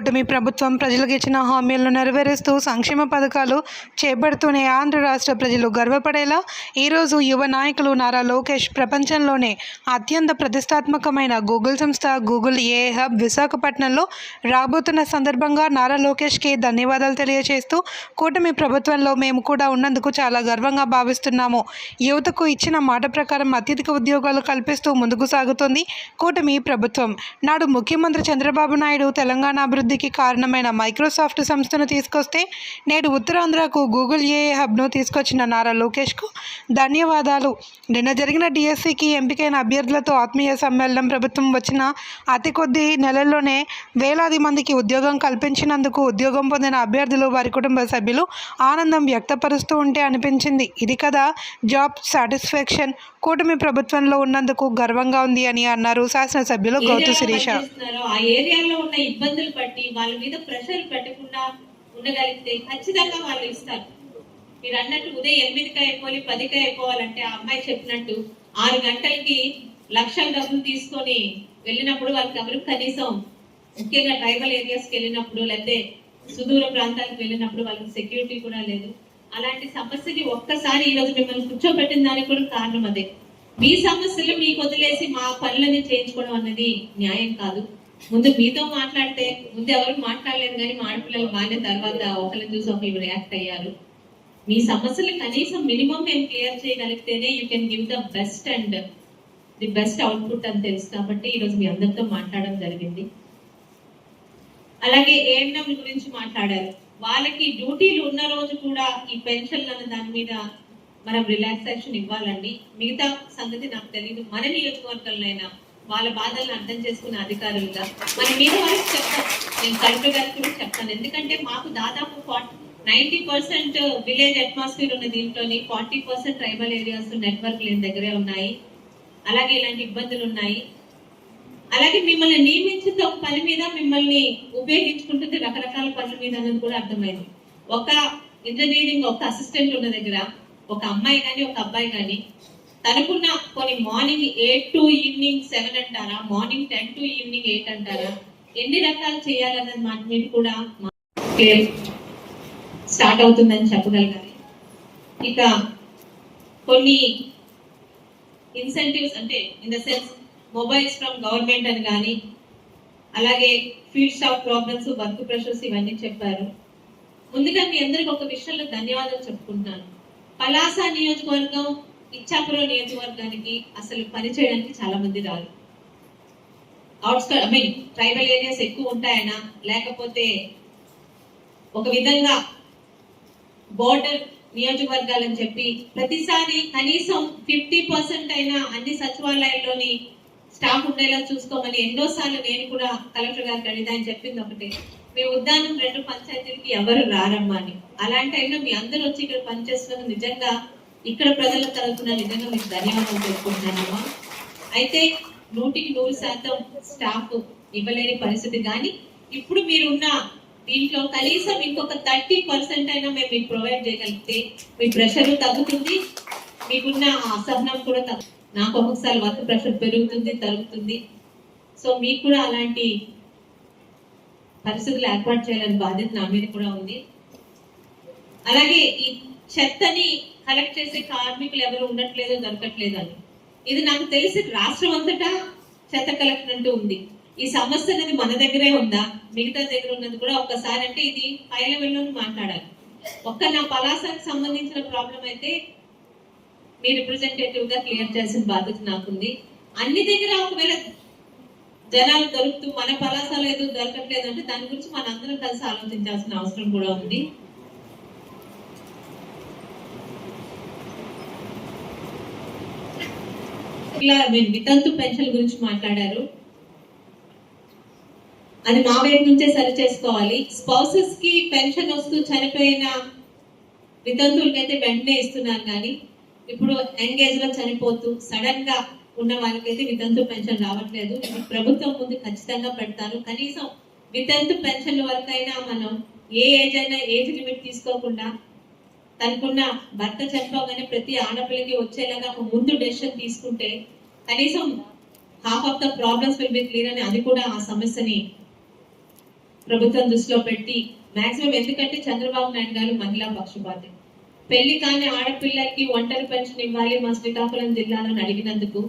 కూటమి ప్రభుత్వం ప్రజలకు ఇచ్చిన హామీలను నెరవేరుస్తూ సంక్షేమ పథకాలు చేపడుతూనే ఆంధ్ర రాష్ట్ర ప్రజలు గర్వపడేలా ఈరోజు యువ నాయకులు నారా లోకేష్ ప్రపంచంలోనే అత్యంత ప్రతిష్టాత్మకమైన గూగుల్ సంస్థ గూగుల్ ఏ హబ్ విశాఖపట్నంలో రాబోతున్న సందర్భంగా నారా లోకేష్కి ధన్యవాదాలు తెలియజేస్తూ కూటమి ప్రభుత్వంలో మేము కూడా ఉన్నందుకు చాలా గర్వంగా భావిస్తున్నాము. యువతకు ఇచ్చిన మాట ప్రకారం అత్యధిక ఉద్యోగాలు కల్పిస్తూ ముందుకు సాగుతోంది కూటమి ప్రభుత్వం. నాడు ముఖ్యమంత్రి చంద్రబాబు నాయుడు తెలంగాణ అభివృద్ధి అభివృద్ధికి కారణమైన మైక్రోసాఫ్ట్ సంస్థను తీసుకొస్తే నేడు ఉత్తరాంధ్రకు గూగుల్ ఏఏ హబ్ను తీసుకొచ్చిన నారా లోకేష్కు ధన్యవాదాలు. నిన్న జరిగిన డిఎస్సికి ఎంపికైన అభ్యర్థులతో ఆత్మీయ సమ్మేళనం ప్రభుత్వం వచ్చిన అతి కొద్ది నెలల్లోనే వేలాది మందికి ఉద్యోగం కల్పించినందుకు ఉద్యోగం పొందిన అభ్యర్థులు వారి కుటుంబ సభ్యులు ఆనందం వ్యక్తపరుస్తూ ఉంటే అనిపించింది. ఇది కదా జాబ్ సాటిస్ఫాక్షన్. కూటమి ప్రభుత్వంలో ఉన్నందుకు గర్వంగా ఉంది అని అన్నారు శాసనసభ్యులు గౌతు శిరీష. ఆ ఏరియాలో ఉన్న ఇబ్బందులు కాబట్టి వాళ్ళ మీద ప్రెషర్ పెట్టకుండా ఉండగలిగితే ఖచ్చితంగా వాళ్ళు ఇస్తారు. మీరు అన్నట్టు ఉదయం ఎనిమిదికి అయిపోయి పదికి అయిపోవాలంటే ఆ అమ్మాయి చెప్పినట్టు ఆరు గంటలకి లక్షల డబ్బులు తీసుకొని వెళ్ళినప్పుడు వాళ్ళకి ఎవరికి కనీసం ముఖ్యంగా ట్రైబల్ ఏరియాస్కి వెళ్ళినప్పుడు లేకపోతే సుదూర ప్రాంతాలకు వెళ్ళినప్పుడు వాళ్ళకి సెక్యూరిటీ కూడా లేదు. అలాంటి సమస్యకి ఒక్కసారి ఈ రోజు మిమ్మల్ని కూర్చోబెట్టిన దానికి కూడా కారణం అదే. మీ సమస్యలు మీకు వదిలేసి మా పనులని చేయించుకోవడం అన్నది న్యాయం కాదు. ముందు మీతో మాట్లాడితే ముందు ఎవరు మాట్లాడలేదు కానీ మా ఆడపిల్లలు బాగానే తర్వాత ఒకరిని చూసి ఒకరు రియాక్ట్ అయ్యారు. మీ సమస్యలు కనీసం మినిమం మేము clear చేయగలిగితేనే you can give the best and the best output అని తెలుసు కాబట్టి ఈరోజు మీ అందరితో మాట్లాడడం జరిగింది. అలాగే ఏఎన్ఎం గురించి మాట్లాడారు. వాళ్ళకి డ్యూటీలు ఉన్న రోజు కూడా ఈ పెన్షన్లు అన్న దాని మీద మనం రిలాక్సేషన్ ఇవ్వాలండి. మిగతా సంగతి నాకు తెలియదు మన నియోజకవర్గంలో వాళ్ళ బాధలను అర్థం చేసుకునే అధికారులుగా మన మీద వాళ్ళకి చెప్తాను నేను కలెక్టర్ గారికి కూడా చెప్తాను. ఎందుకంటే మాకు దాదాపు forty ninety percent village atmosphere ఉన్న దీంట్లోని forty percent tribal areas network లేని దగ్గరే ఉన్నాయి. అలాగే ఇలాంటి ఇబ్బందులు ఉన్నాయి. అలాగే మిమ్మల్ని నియమించిన ఒక పని మీద మిమ్మల్ని ఉపయోగించుకుంటుంది రకరకాల పనుల మీద అన్నది కూడా అర్థమైంది. ఒక ఇంజనీరింగ్ ఒక అసిస్టెంట్ ఉన్న దగ్గర ఒక అమ్మాయి కానీ ఒక అబ్బాయి కానీ తనకున్న కొన్ని morning eight to evening seven అంటారా? Morning ten to evening eight అంటారా? ఎన్ని రకాలు చేయాలన్నది మాట మీద కూడా స్టార్ట్ అవుతుందని చెప్పగలగాలి. ఇక కొన్ని ఇన్సెంటివ్స్ అంటే in the sense mobiles from government అని కానీ అలాగే field staff problems work pressures ఇవన్నీ చెప్పారు. ముందుగా మీ అందరికి ఒక విషయంలో ధన్యవాదాలు చెప్పుకుంటున్నాను పలాస నియోజకవర్గం ఇచ్చాపురం నియోజకవర్గానికి అసలు పని చేయడానికి చాలా మంది రారు. Outskirts I mean tribal areas ఎక్కువ ఉంటాయనా? లేకపోతే ఒక విధంగా బోర్డర్ నియోజకవర్గాలని చెప్పి ప్రతిసారి కనీసం ఫిఫ్టీ పర్సెంట్ అయినా అన్ని సచివాలయాల్లోని స్టాఫ్ ఉండేలా చూసుకోమని ఎన్నోసార్లు నేను కూడా కలెక్టర్ గారికి అడిగితే చెప్పింది ఒకటే. మీ ఉద్యానం రెండు పంచాయతీలకి ఎవరు రారమ్మా అని. అలాంటి టైంలో మీ అందరూ వచ్చి ఇక్కడ పనిచేస్తున్నందుకు నిజంగా ఇక్కడ ప్రజల తరఫున నిజంగా మీకు ధన్యవాదాలు తెలుపుకుంటున్నానమ్మా అయితే నూటికి నూరు శాతం స్టాఫ్ ఇవ్వలేని పరిస్థితి కానీ ఇప్పుడు మీరున్న దీంట్లో కనీసం ఇంకొక థర్టీ పర్సెంట్ అయినా మేము మీకు ప్రొవైడ్ చేయగలిగితే మీ ప్రెషర్ తగ్గుతుంది మీకున్న అసహనం కూడా తగ్గు నాకు ఒక్కొక్కసారి వర్క్ ప్రెషర్ పెరుగుతుంది తగ్గుతుంది. సో మీకు కూడా అలాంటి పరిస్థితులు ఏర్పాటు చేయాలని బాధ్యత నా మీద కూడా ఉంది. అలాగే ఈ చెత్తని కలెక్ట్ చేసే కార్మికులు ఎవరు ఉండట్లేదు దొరకట్లేదు అని. ఇది నాకు తెలిసి రాష్ట్రం అంతటా చెత్త కలెక్టర్ అంటూ ఉంది. ఈ సమస్య అనేది మన దగ్గరే ఉందా? మిగతా దగ్గర ఉన్నది కూడా ఒక్కసారి అంటే ఇది హై లెవెల్లో మాట్లాడాలి. ఒక్క నా పలాసానికి సంబంధించిన ప్రాబ్లం అయితే మీ రిప్రజెంటేటివ్గా క్లియర్ చేసిన బాధ్యత నాకుంది. అన్ని దగ్గర ఒకవేళ జనాలు దొరుకుతూ మన పలాసాలు ఏదో దొరకట్లేదు అంటే దాని గురించి మనందరం కలిసి ఆలోచించాల్సిన అవసరం కూడా ఉంది. ఇలా మీరు వితంతు పెన్షన్ గురించి మాట్లాడారు అది మా వైపు నుంచే సరి చేసుకోవాలి. స్పౌసెస్కి పెన్షన్ వస్తూ చనిపోయిన వితంతువులకైతే వెంటనే ఇస్తున్నారు కానీ ఇప్పుడు ఎంగేజ్లో చనిపోతూ సడన్గా ఉన్న వాళ్ళకైతే వితంతు పెన్షన్ రావట్లేదు. ప్రభుత్వం ముందు ఖచ్చితంగా పెడతాను కనీసం వితంతు పెన్షన్ వరకైనా మనం ఏ ఏజ్ అయినా ఏజ్ లిమిట్ తీసుకోకుండా తనకున్న భర్త చనిపోగానే ప్రతి ఆడపిల్లకి వచ్చేలాగా ఒక ముందు డెసిషన్ తీసుకుంటే కనీసం half of the problems will be clear అని అది కూడా ఆ సమస్యని ప్రభుత్వం దృష్టిలో పెట్టి మాక్సిమం ఎందుకంటే చంద్రబాబు నాయుడు గారు మహిళా పక్షపాతి పెళ్ళి కాని ఆడపిల్లలకి ఒంటరి పెన్షన్ ఇవ్వాలి మా శ్రీకాకుళం జిల్లాలో అడిగినందుకు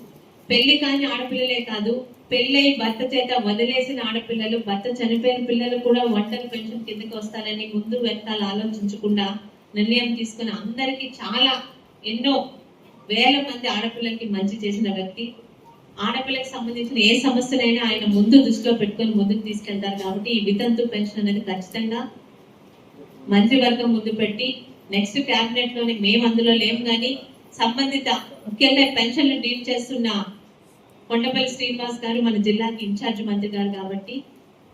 పెళ్ళి కాని ఆడపిల్లలే కాదు పెళ్ళై భర్త చేత వదిలేసిన ఆడపిల్లలు భర్త చనిపోయిన పిల్లలు కూడా ఒంటరి పెన్షన్ కిందకి వస్తారని ముందు వెనకాల ఆలోచించకుండా నిర్ణయం తీసుకుని అందరికీ చాలా ఎన్నో వేల మంది ఆడపిల్లలకి మంచి చేసిన వ్యక్తి. ఆడపిల్లకి సంబంధించిన ఏ సమస్యలైనా ఆయన ముందు దృష్టిలో పెట్టుకొని ముందుకు తీసుకెళ్తారు కాబట్టి ఈ వితంతు పెన్షన్ అనేది ఖచ్చితంగా మంత్రివర్గం ముందు పెట్టి నెక్స్ట్ క్యాబినెట్లోని మేము అందులో లేము కానీ సంబంధిత ముఖ్యంగా పెన్షన్లు డీల్ చేస్తున్న కొండపల్లి శ్రీనివాస్ గారు మన జిల్లాకి ఇన్ఛార్జ్ మంత్రి గారు కాబట్టి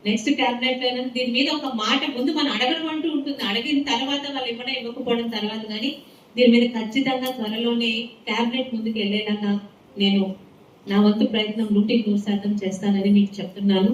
నెక్స్ట్ క్యాబినెట్లో దీని మీద ఒక మాట ముందు మనం అడగడం అంటూ ఉంటుంది. అడిగిన తర్వాత వాళ్ళు ఇవ్వడం ఇవ్వకపోవడం తర్వాత కానీ దీని మీద ఖచ్చితంగా త్వరలోనే ట్యాబ్లెట్ ముందుకు వెళ్ళేలాగా నేను నా వంతు ప్రయత్నం నూటికి నూరు శాతం చేస్తానని మీకు చెప్తున్నాను.